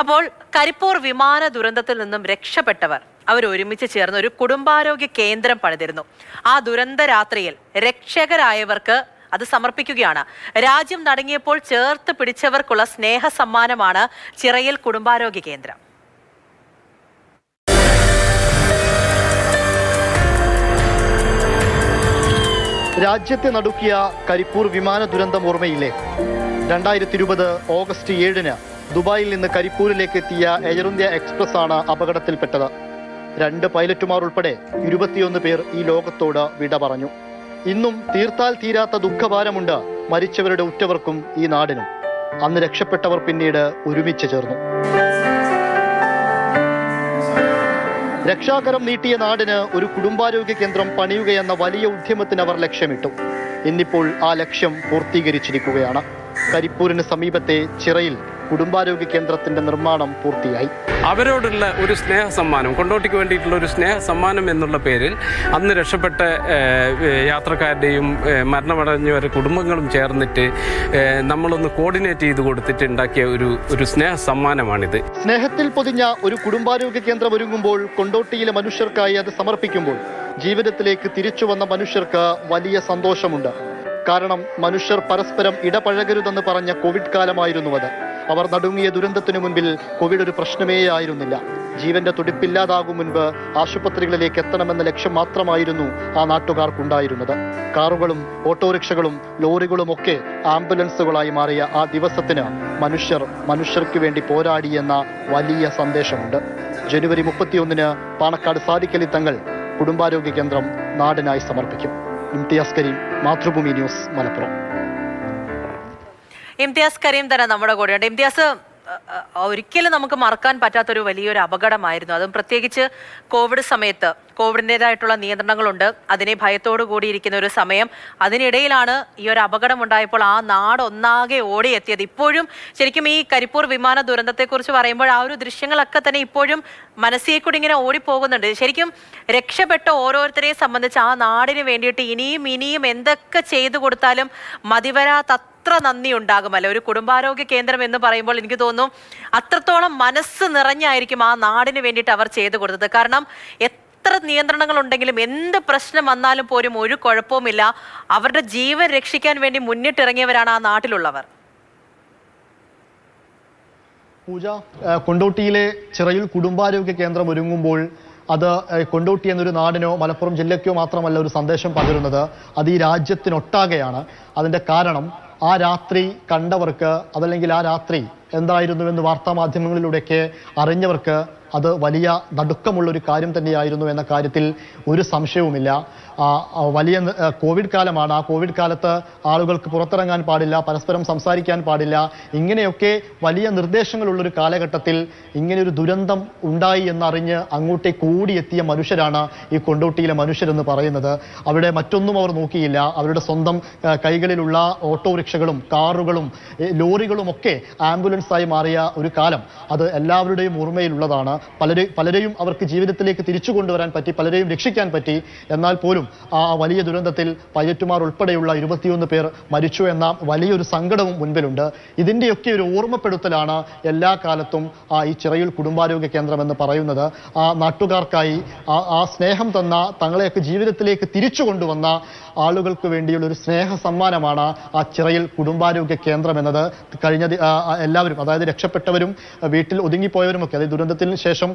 അപ്പോൾ കരിപ്പൂർ വിമാന ദുരന്തത്തിൽ നിന്നും രക്ഷപ്പെട്ടവർ അവർ ഒരുമിച്ച് ചേർന്ന് ഒരു കുടുംബാരോഗ്യ കേന്ദ്രം പണിതിരുന്നു. ആ ദുരന്ത രാത്രിയിൽ രക്ഷകരായവർക്ക് അത് സമർപ്പിക്കുകയാണ്. രാജ്യം നടങ്ങിയപ്പോൾ ചേർത്ത് പിടിച്ചവർക്കുള്ള സ്നേഹ സമ്മാനമാണ് ചിറയിൽ കുടുംബാരോഗ്യ കേന്ദ്രം. രാജ്യത്തെ നടുക്കിയ കരിപ്പൂർ വിമാന ദുരന്തം ഓർമ്മയില്ലേ? രണ്ടായിരത്തി ഇരുപത് ഓഗസ്റ്റ് ഏഴിന് ദുബായിൽ നിന്ന് കരിപ്പൂരിലേക്ക് എത്തിയ എയർ ഇന്ത്യ എക്സ്പ്രസ് ആണ് അപകടത്തിൽപ്പെട്ടത്. രണ്ട് പൈലറ്റുമാർ ഉൾപ്പെടെ ഇരുപത്തിയൊന്ന് പേർ ഈ ലോകത്തോട് വിട പറഞ്ഞു. ഇന്നും തീർത്താൽ തീരാത്ത ദുഃഖഭാരമുണ്ട് മരിച്ചവരുടെ ഉറ്റവർക്കും ഈ നാടിനും. അന്ന് രക്ഷപ്പെട്ടവർ പിന്നീട് ഒരുമിച്ച് ചേർന്നു. രക്ഷാകരം നീട്ടിയ നാടിന് ഒരു കുടുംബാരോഗ്യ കേന്ദ്രം പണിയുകയെന്ന വലിയ ഉദ്യമത്തിന് അവർ ലക്ഷ്യമിട്ടു. ഇന്നിപ്പോൾ ആ ലക്ഷ്യം പൂർത്തീകരിച്ചിരിക്കുകയാണ്. കരിപ്പൂരിന് സമീപത്തെ ചിറയിൽ കുടുംബാരോഗ്യ കേന്ദ്രത്തിന്റെ നിർമ്മാണം പൂർത്തിയായി. അവരോടുള്ള ഒരു സ്നേഹ സമ്മാനം കൊണ്ടോട്ടിക്ക് വേണ്ടിയിട്ടുള്ള ഒരു സ്നേഹ സമ്മാനം എന്നുള്ള പേരിൽ അന്ന് രക്ഷപ്പെട്ട യാത്രക്കാരുടെയും മരണമടഞ്ഞവരുടെ കുടുംബങ്ങളും ചേർന്നിട്ട് നമ്മളൊന്ന് കോർഡിനേറ്റ് ചെയ്ത് കൊടുത്തിട്ട് ഉണ്ടാക്കിയ ഒരു ഒരു സ്നേഹ സമ്മാനമാണിത് സ്നേഹത്തിൽ പൊതിഞ്ഞ ഒരു കുടുംബാരോഗ്യ കേന്ദ്രം ഒരുങ്ങുമ്പോൾ കൊണ്ടോട്ടിയിലെ മനുഷ്യർക്കായി അത് സമർപ്പിക്കുമ്പോൾ ജീവിതത്തിലേക്ക് തിരിച്ചു വന്ന മനുഷ്യർക്ക് വലിയ സന്തോഷമുണ്ട്. കാരണം മനുഷ്യർ പരസ്പരം ഇടപഴകരുതെന്ന് പറഞ്ഞ കോവിഡ് കാലമായിരുന്നു അത്. അവർ നടുങ്ങിയ ദുരന്തത്തിനു മുൻപിൽ കോവിഡ് ഒരു പ്രശ്നമേ ആയിരുന്നില്ല. ജീവന്റെ തുടിപ്പില്ലാതാകും മുൻപ് ആശുപത്രികളിലേക്ക് എത്തണമെന്ന ലക്ഷ്യം മാത്രമായിരുന്നു ആ നാട്ടുകാർക്കുണ്ടായിരുന്നത്. കാറുകളും ഓട്ടോറിക്ഷകളും ലോറികളും ഒക്കെ ആംബുലൻസുകളായി മാറിയ ആ ദിവസത്തിന് മനുഷ്യർ മനുഷ്യർക്ക് വേണ്ടി പോരാടിയെന്ന വലിയ സന്ദേശമുണ്ട്. ജനുവരി മുപ്പത്തിയൊന്നിന് പാണക്കാട് സാധിക്കലി തങ്ങൾ കുടുംബാരോഗ്യ കേന്ദ്രം നാടിനായി സമർപ്പിക്കും. ഇംതിയാസ് കരീം മാതൃഭൂമി ന്യൂസ് മലപ്പുറം. ഇംതിയാസ് കരീം തന്നെ നമ്മുടെ കൂടെയുണ്ട്. ഇംതിയാസ് ഒരിക്കലും നമുക്ക് മറക്കാൻ പറ്റാത്തൊരു വലിയൊരു അപകടമായിരുന്നു. അതും പ്രത്യേകിച്ച് കോവിഡ് സമയത്ത് കോവിഡിന്റെതായിട്ടുള്ള നിയന്ത്രണങ്ങളുണ്ട്. അതിനെ ഭയത്തോടു കൂടിയിരിക്കുന്ന ഒരു സമയം. അതിനിടയിലാണ് ഈ ഒരു അപകടം ഉണ്ടായപ്പോൾ ആ നാട് ഒന്നാകെ ഓടിയെത്തിയത്. ഇപ്പോഴും ശരിക്കും ഈ കരിപ്പൂർ വിമാന ദുരന്തത്തെക്കുറിച്ച് പറയുമ്പോൾ ആ ഒരു ദൃശ്യങ്ങളൊക്കെ തന്നെ ഇപ്പോഴും മനസ്സിയെ കൂടി ഇങ്ങനെ ഓടിപ്പോകുന്നുണ്ട്. ശരിക്കും രക്ഷപ്പെട്ട ഓരോരുത്തരെയും സംബന്ധിച്ച് ആ നാടിന് വേണ്ടിയിട്ട് ഇനിയും ഇനിയും എന്തൊക്കെ ചെയ്തു കൊടുത്താലും മതിവരാത്ത അത്ര നന്ദി ഉണ്ടാകുമല്ലോ ഒരു കുടുംബാരോഗ്യ കേന്ദ്രം എന്ന് പറയുമ്പോൾ എനിക്ക് തോന്നുന്നു അത്രത്തോളം മനസ്സ് നിറഞ്ഞായിരിക്കും ആ നാടിന് വേണ്ടിയിട്ട് അവർ ചെയ്തു കൊടുത്തത്. കാരണം എത്ര നിയന്ത്രണങ്ങൾ ഉണ്ടെങ്കിലും എന്ത് പ്രശ്നം വന്നാലും പോലും ഒരു കുഴപ്പവുമില്ല. അവരുടെ ജീവൻ രക്ഷിക്കാൻ വേണ്ടി മുന്നിട്ടിറങ്ങിയവരാണ് ആ നാട്ടിലുള്ളവർ. പൂജ കൊണ്ടോട്ടിയിലെ ചിറയിൽ കുടുംബാരോഗ്യ കേന്ദ്രം ഒരുങ്ങുമ്പോൾ അത് കൊണ്ടോട്ടി എന്നൊരു നാടിനോ മലപ്പുറം ജില്ലയ്ക്കോ മാത്രമല്ല ഒരു സന്ദേശം പകരുന്നത് അത് ഈ രാജ്യത്തിനൊട്ടാകെയാണ്. അതിന്റെ കാരണം ആ രാത്രി കണ്ടവർക്ക് അതല്ലെങ്കിൽ ആ രാത്രി എന്തായിരുന്നുവെന്ന് വാർത്താ മാധ്യമങ്ങളിലൂടെയൊക്കെ അറിഞ്ഞവർക്ക് അത് വലിയ നടുക്കമുള്ളൊരു കാര്യം തന്നെയായിരുന്നു എന്ന കാര്യത്തിൽ ഒരു സംശയവുമില്ല. വലിയ കോവിഡ് കാലമാണ്. ആ കോവിഡ് കാലത്ത് ആളുകൾക്ക് പുറത്തിറങ്ങാൻ പാടില്ല പരസ്പരം സംസാരിക്കാൻ പാടില്ല. ഇങ്ങനെയൊക്കെ വലിയ നിർദ്ദേശങ്ങളുള്ളൊരു കാലഘട്ടത്തിൽ ഇങ്ങനെ ഒരു ദുരന്തം ഉണ്ടായി എന്നറിഞ്ഞ് അങ്ങോട്ടേക്ക് കൂടിയെത്തിയ മനുഷ്യരാണ് ഈ കൊണ്ടോട്ടിയിലെ മനുഷ്യരെന്ന് പറയുന്നത്. അവിടെ മറ്റൊന്നും അവർ നോക്കിയില്ല. അവരുടെ സ്വന്തം കൈകളിലുള്ള ഓട്ടോറിക്ഷകളും കാറുകളും ലോറികളും ഒക്കെ ആംബുലൻസായി മാറിയ ഒരു കാലം. അത് എല്ലാവരുടെയും ഓർമ്മയിലുള്ളതാണ്. പലരെ പലരെയും അവർക്ക് ജീവിതത്തിലേക്ക് തിരിച്ചു കൊണ്ടുവരാൻ പറ്റി പലരെയും രക്ഷിക്കാൻ പറ്റി. എന്നാൽ പോലും ആ വലിയ ദുരന്തത്തിൽ പൈലറ്റുമാർ ഉൾപ്പെടെയുള്ള ഇരുപത്തിയൊന്ന് പേർ മരിച്ചു എന്ന വലിയൊരു സങ്കടവും മുൻപിലുണ്ട്. ഇതിന്റെയൊക്കെ ഒരു ഓർമ്മപ്പെടുത്തലാണ് എല്ലാ കാലത്തും ആ ഈ ചിറയിൽ കുടുംബാരോഗ്യ കേന്ദ്രം എന്ന് പറയുന്നത്. ആ നാട്ടുകാർക്കായി ആ ആ സ്നേഹം തന്ന തങ്ങളെയൊക്കെ ജീവിതത്തിലേക്ക് തിരിച്ചു കൊണ്ടുവന്ന ആളുകൾക്ക് വേണ്ടിയുള്ള ഒരു സ്നേഹ സമ്മാനമാണ് ആ ചിറയിൽ കുടുംബാരോഗ്യ കേന്ദ്രം എന്നത് കഴിഞ്ഞ എല്ലാവരും അതായത് രക്ഷപ്പെട്ടവരും വീട്ടിൽ വീട്ടിൽ ഒതുങ്ങിപ്പോയവരുമൊക്കെ അതായത് ദുരന്തത്തിന് ശേഷം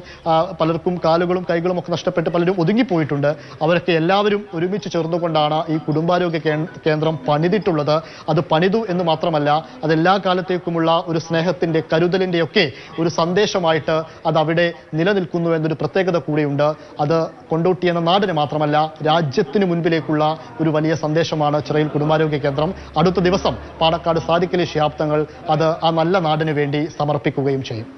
പലർക്കും കാലുകളും കൈകളും ഒക്കെ നഷ്ടപ്പെട്ട് പലരും ഒതുങ്ങിപ്പോയിട്ടുണ്ട്. അവരൊക്കെ എല്ലാവരും ഒരുമിച്ച് ചേർന്നുകൊണ്ടാണ് ഈ കുടുംബാരോഗ്യ കേന്ദ്രം പണിതിട്ടുള്ളത്. അത് പണിതു എന്ന് മാത്രമല്ല അതെല്ലാ കാലത്തേക്കുമുള്ള ഒരു സ്നേഹത്തിന്റെ കരുതലിന്റെ ഒക്കെ ഒരു സന്ദേശമായിട്ട് അത് അവിടെ നിലനിൽക്കുന്നു എന്നൊരു പ്രത്യേകത കൂടിയുണ്ട്. അത് കൊണ്ടോട്ടി എന്ന നാടിന് മാത്രമല്ല രാജ്യത്തിന് മുൻപിലേക്കുള്ള ഒരു വലിയ സന്ദേശമാണ് ചിറയിൽ കുടുംബാരോഗ്യ കേന്ദ്രം. അടുത്ത ദിവസം പാണക്കാട് സാദിക്കലി ശിഹാബ്ദങ്ങൾ അത് ആ നല്ല നാടിന് വേണ്ടി സമർപ്പിക്കുകയും ചെയ്യും.